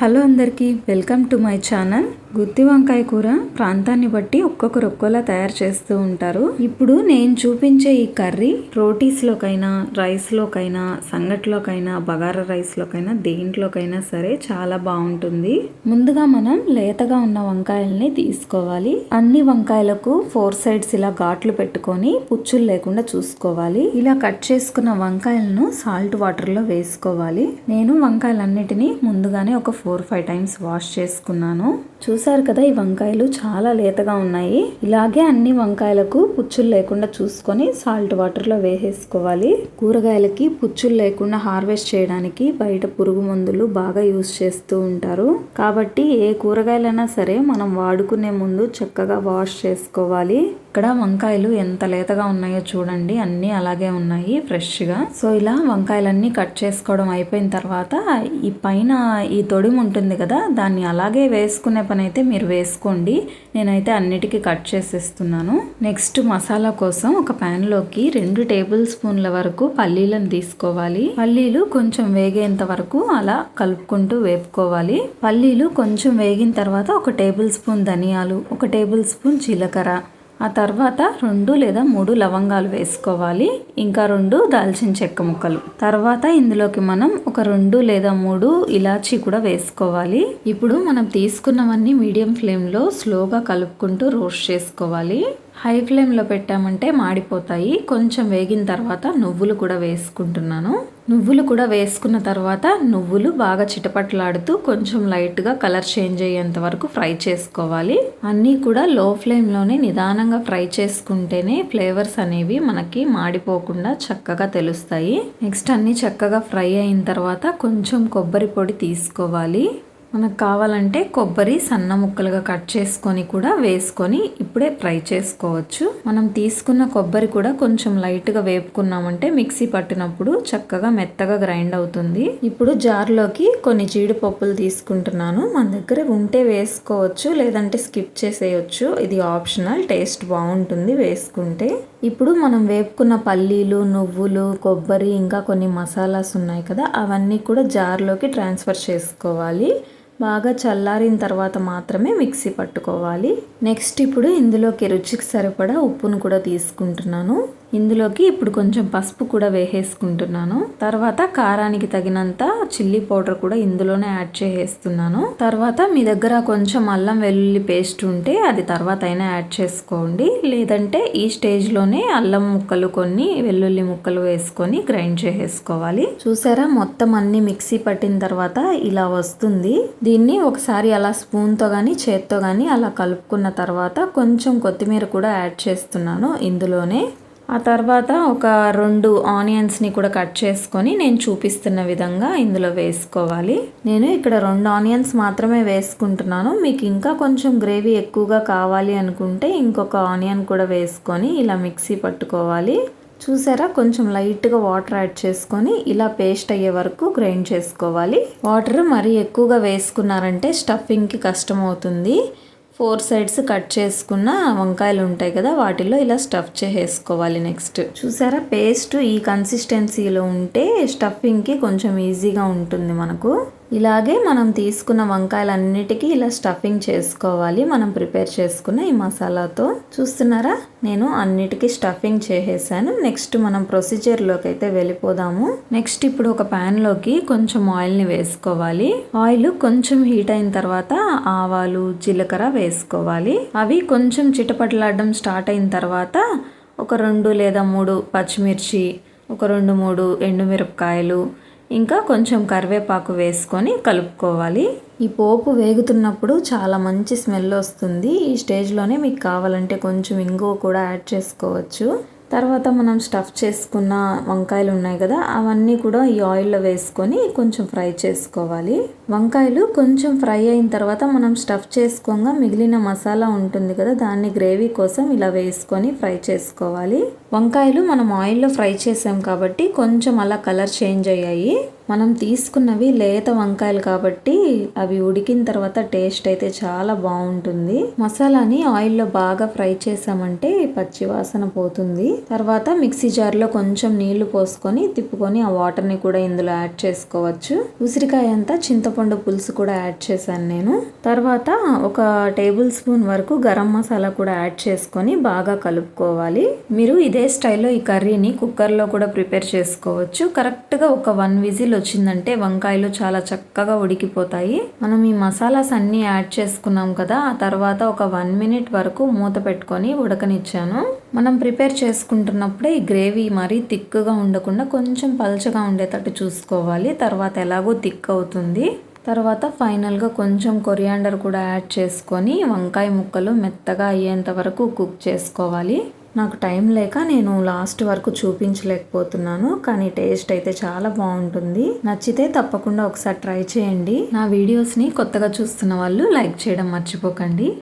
Hello అందరికీ welcome to my channel. గుత్తి వంకాయ కూర ప్రాంతాన్ని బట్టి ఒక్కొక్కరు ఒక్కోలా తయారు చేస్తూ ఉంటారు. ఇప్పుడు నేను చూపించే ఈ కర్రీ రోటీస్లోకైనా రైస్లోకైనా సంగట్లోకైనా బగారా రైస్లోకైనా దేంట్లోకైనా సరే చాలా బాగుంటుంది. ముందుగా మనం లేతగా ఉన్న వంకాయల్ని తీసుకోవాలి. అన్ని వంకాయలకు ఫోర్ సైడ్స్ ఇలా ఘాట్లు పెట్టుకొని పుచ్చులు లేకుండా చూసుకోవాలి. ఇలా కట్ చేసుకున్న వంకాయలను సాల్ట్ వాటర్లో వేసుకోవాలి. నేను వంకాయలన్నిటినీ ముందుగానే ఒక ఫోర్ ఫైవ్ టైమ్స్ వాష్ చేసుకున్నాను. చూసారు కదా ఈ వంకాయలు చాలా లేతగా ఉన్నాయి. ఇలాగే అన్ని వంకాయలకు పుచ్చులు లేకుండా చూసుకొని సాల్ట్ వాటర్లో వేసేసుకోవాలి. కూరగాయలకి పుచ్చులు లేకుండా హార్వెస్ట్ చేయడానికి బయట పురుగు మందులు బాగా యూస్ చేస్తూ ఉంటారు. కాబట్టి ఏ కూరగాయలైనా సరే మనం వాడుకునే ముందు చక్కగా వాష్ చేసుకోవాలి. ఇక్కడ వంకాయలు ఎంత లేతగా ఉన్నాయో చూడండి. అన్నీ అలాగే ఉన్నాయి ఫ్రెష్గా. సో ఇలా వంకాయలన్నీ కట్ చేసుకోవడం అయిపోయిన తర్వాత ఈ పైన ఈ తొడిమి ఉంటుంది కదా దాన్ని అలాగే వేసుకునే పని అయితే మీరు వేసుకోండి. నేనైతే అన్నిటికీ కట్ చేసేస్తున్నాను. నెక్స్ట్ మసాలా కోసం ఒక ప్యాన్లోకి రెండు టేబుల్ స్పూన్ల వరకు పల్లీలను తీసుకోవాలి. పల్లీలు కొంచెం వేగేంత వరకు అలా కలుపుకుంటూ వేపుకోవాలి. పల్లీలు కొంచెం వేగిన తర్వాత ఒక టేబుల్ స్పూన్ ధనియాలు ఒక టేబుల్ స్పూన్ జీలకర్ర ఆ తర్వాత రెండు లేదా మూడు లవంగాలు వేసుకోవాలి. ఇంకా రెండు దాల్చిన చెక్క ముక్కలు. తర్వాత ఇందులోకి మనం ఒక రెండు లేదా మూడు ఇలాచీ కూడా వేసుకోవాలి. ఇప్పుడు మనం తీసుకున్నవన్నీ మీడియం ఫ్లేమ్లో స్లోగా కలుపుకుంటూ రోస్ట్ చేసుకోవాలి. హై ఫ్లేమ్లో పెట్టామంటే మాడిపోతాయి. కొంచెం వేగిన తర్వాత నువ్వులు కూడా వేసుకుంటున్నాను. నువ్వులు కూడా వేసుకున్న తర్వాత నువ్వులు బాగా చిటపట్లాడుతూ కొంచెం లైట్గా కలర్ చేంజ్ అయ్యేంత వరకు ఫ్రై చేసుకోవాలి. అన్నీ కూడా లో ఫ్లేమ్లోనే నిదానంగా ఫ్రై చేసుకుంటేనే ఫ్లేవర్స్ అనేవి మనకి మాడిపోకుండా చక్కగా తెలుస్తాయి. నెక్స్ట్ అన్నీ చక్కగా ఫ్రై అయిన తర్వాత కొంచెం కొబ్బరి పొడి తీసుకోవాలి. మనకు కావాలంటే కొబ్బరి సన్న ముక్కలుగా కట్ చేసుకొని కూడా వేసుకొని ఇప్పుడే ఫ్రై చేసుకోవచ్చు. మనం తీసుకున్న కొబ్బరి కూడా కొంచెం లైట్గా వేపుకున్నామంటే మిక్సీ పట్టినప్పుడు చక్కగా మెత్తగా గ్రైండ్ అవుతుంది. ఇప్పుడు జార్లోకి కొన్ని జీడిపప్పులు తీసుకుంటున్నాను. మన దగ్గర ఉంటే వేసుకోవచ్చు లేదంటే స్కిప్ చేసేయచ్చు. ఇది ఆప్షనల్ టేస్ట్ బాగుంటుంది వేసుకుంటే. ఇప్పుడు మనం వేపుకున్న పల్లీలు నువ్వులు కొబ్బరి ఇంకా కొన్ని మసాలాస్ ఉన్నాయి కదా అవన్నీ కూడా జార్లోకి ట్రాన్స్ఫర్ చేసుకోవాలి. బాగా చల్లారిన తర్వాత మాత్రమే మిక్సీ పట్టుకోవాలి. నెక్స్ట్ ఇప్పుడు ఇందులోకి రుచికి సరిపడా ఉప్పును కూడా తీసుకుంటున్నాను. ఇందులోకి ఇప్పుడు కొంచెం పసుపు కూడా వేసేసుకుంటున్నాను. తర్వాత కారానికి తగినంత చిల్లీ పౌడర్ కూడా ఇందులోనే యాడ్ చేసేస్తున్నాను. తర్వాత మీ దగ్గర కొంచెం అల్లం వెల్లుల్లి పేస్ట్ ఉంటే అది తర్వాత అయినా యాడ్ చేసుకోండి. లేదంటే ఈ స్టేజ్లోనే అల్లం ముక్కలు కొన్ని వెల్లుల్లి ముక్కలు వేసుకొని గ్రైండ్ చేసేసుకోవాలి. చూసారా? మొత్తం అన్ని మిక్సీ పట్టిన తర్వాత ఇలా వస్తుంది. దీన్ని ఒకసారి అలా స్పూన్తో కానీ చేత్తో కానీ అలా కలుపుకున్న తర్వాత కొంచెం కొత్తిమీర కూడా యాడ్ చేస్తున్నాను ఇందులోనే. ఆ తర్వాత ఒక రెండు ఆనియన్స్ని కూడా కట్ చేసుకొని నేను చూపిస్తున్న విధంగా ఇందులో వేసుకోవాలి. నేను ఇక్కడ రెండు ఆనియన్స్ మాత్రమే వేసుకుంటున్నాను. మీకు ఇంకా కొంచెం గ్రేవీ ఎక్కువగా కావాలి అనుకుంటే ఇంకొక ఆనియన్ కూడా వేసుకొని ఇలా మిక్సీ పట్టుకోవాలి. చూసారా? కొంచెం లైట్గా వాటర్ యాడ్ చేసుకొని ఇలా పేస్ట్ అయ్యే వరకు గ్రైండ్ చేసుకోవాలి. వాటర్ మరీ ఎక్కువగా వేసుకున్నారంటే స్టఫింగ్కి కష్టం అవుతుంది ఫోర్ సైడ్స్ కట్ చేసుకున్న వంకాయలు ఉంటాయి కదా వాటిలో ఇలా స్టఫ్ చేసేసుకోవాలి నెక్స్ట్. చూసారా? పేస్ట్ ఈ కన్సిస్టెన్సీలో ఉంటే స్టఫింగ్కి కొంచెం ఈజీగా ఉంటుంది మనకు. ఇలాగే మనం తీసుకున్న వంకాయలన్నిటికీ ఇలా స్టఫింగ్ చేసుకోవాలి. మనం ప్రిపేర్ చేసుకున్న ఈ మసాలాతో. చూస్తున్నారా? నేను అన్నిటికీ స్టఫింగ్ చేసేసాను. నెక్స్ట్ మనం ప్రొసీజర్లోకి అయితే వెళ్ళిపోదాము. నెక్స్ట్ ఇప్పుడు ఒక ప్యాన్లోకి కొంచెం ఆయిల్ని వేసుకోవాలి. ఆయిల్ కొంచెం హీట్ అయిన తర్వాత ఆవాలు జీలకర్ర వేసుకోవాలి. అవి కొంచెం చిటపటలాడడం స్టార్ట్ అయిన తర్వాత ఒక రెండు లేదా మూడు పచ్చిమిర్చి ఒక రెండు మూడు ఎండుమిరపకాయలు ఇంకా కొంచెం కరివేపాకు వేసుకొని కలుపుకోవాలి. ఈ పోపు వేగుతున్నప్పుడు చాలా మంచి స్మెల్ వస్తుంది. ఈ స్టేజ్లోనే మీకు కావాలంటే కొంచెం ఇంగువ కూడా యాడ్ చేసుకోవచ్చు. తర్వాత మనం స్టఫ్ చేసుకున్న వంకాయలు ఉన్నాయి కదా అవన్నీ కూడా ఈ ఆయిల్లో వేసుకొని కొంచెం ఫ్రై చేసుకోవాలి. వంకాయలు కొంచెం ఫ్రై అయిన తర్వాత మనం స్టఫ్ చేసుకోగా మిగిలిన మసాలా ఉంటుంది కదా దాన్ని గ్రేవీ కోసం ఇలా వేసుకొని ఫ్రై చేసుకోవాలి. వంకాయలు మనం ఆయిల్లో ఫ్రై చేసాం కాబట్టి కొంచెం అలా కలర్ చేంజ్ అయ్యాయి. మనం తీసుకున్నవి లేత వంకాయలు కాబట్టి అవి ఉడికిన తర్వాత టేస్ట్ అయితే చాలా బాగుంటుంది. మసాలాని ఆయిల్లో బాగా ఫ్రై చేసామంటే పచ్చి వాసన పోతుంది. తర్వాత మిక్సీ జార్లో కొంచెం నీళ్ళు పోసుకొని తిప్పుకొని ఆ వాటర్ని కూడా ఇందులో యాడ్ చేసుకోవచ్చు. ఉసిరికాయ అంతా చింతపండు పులుసు కూడా యాడ్ చేశాను నేను. తర్వాత ఒక టేబుల్ స్పూన్ వరకు గరం మసాలా కూడా యాడ్ చేసుకొని బాగా కలుపుకోవాలి. మీరు ఇదే ఇదే స్టైల్లో ఈ కర్రీని కుక్కర్లో కూడా ప్రిపేర్ చేసుకోవచ్చు. కరెక్ట్గా ఒక వన్ విజిల్ వచ్చిందంటే వంకాయలు చాలా చక్కగా ఉడికిపోతాయి. మనం ఈ మసాలాస్ అన్నీ యాడ్ చేసుకున్నాం కదా ఆ తర్వాత ఒక వన్ మినిట్ వరకు మూత పెట్టుకొని ఉడకనిచ్చాను. మనం ప్రిపేర్ చేసుకుంటున్నప్పుడే ఈ గ్రేవీ మరీ థిక్గా ఉండకుండా కొంచెం పల్చగా ఉండేటట్టు చూసుకోవాలి. తర్వాత ఎలాగో థిక్ అవుతుంది. తర్వాత ఫైనల్గా కొంచెం కొరియాండర్ కూడా యాడ్ చేసుకొని వంకాయ ముక్కలు మెత్తగా అయ్యేంత వరకు కుక్ చేసుకోవాలి. నాకు టైం లేక నేను లాస్ట్ వరకు చూపించలేకపోతున్నాను కానీ టేస్ట్ అయితే చాలా బాగుంటుంది. నచ్చితే తప్పకుండా ఒకసారి ట్రై చేయండి. నా వీడియోస్ని కొత్తగా చూస్తున్న వాళ్ళు లైక్ చేయడం మర్చిపోకండి.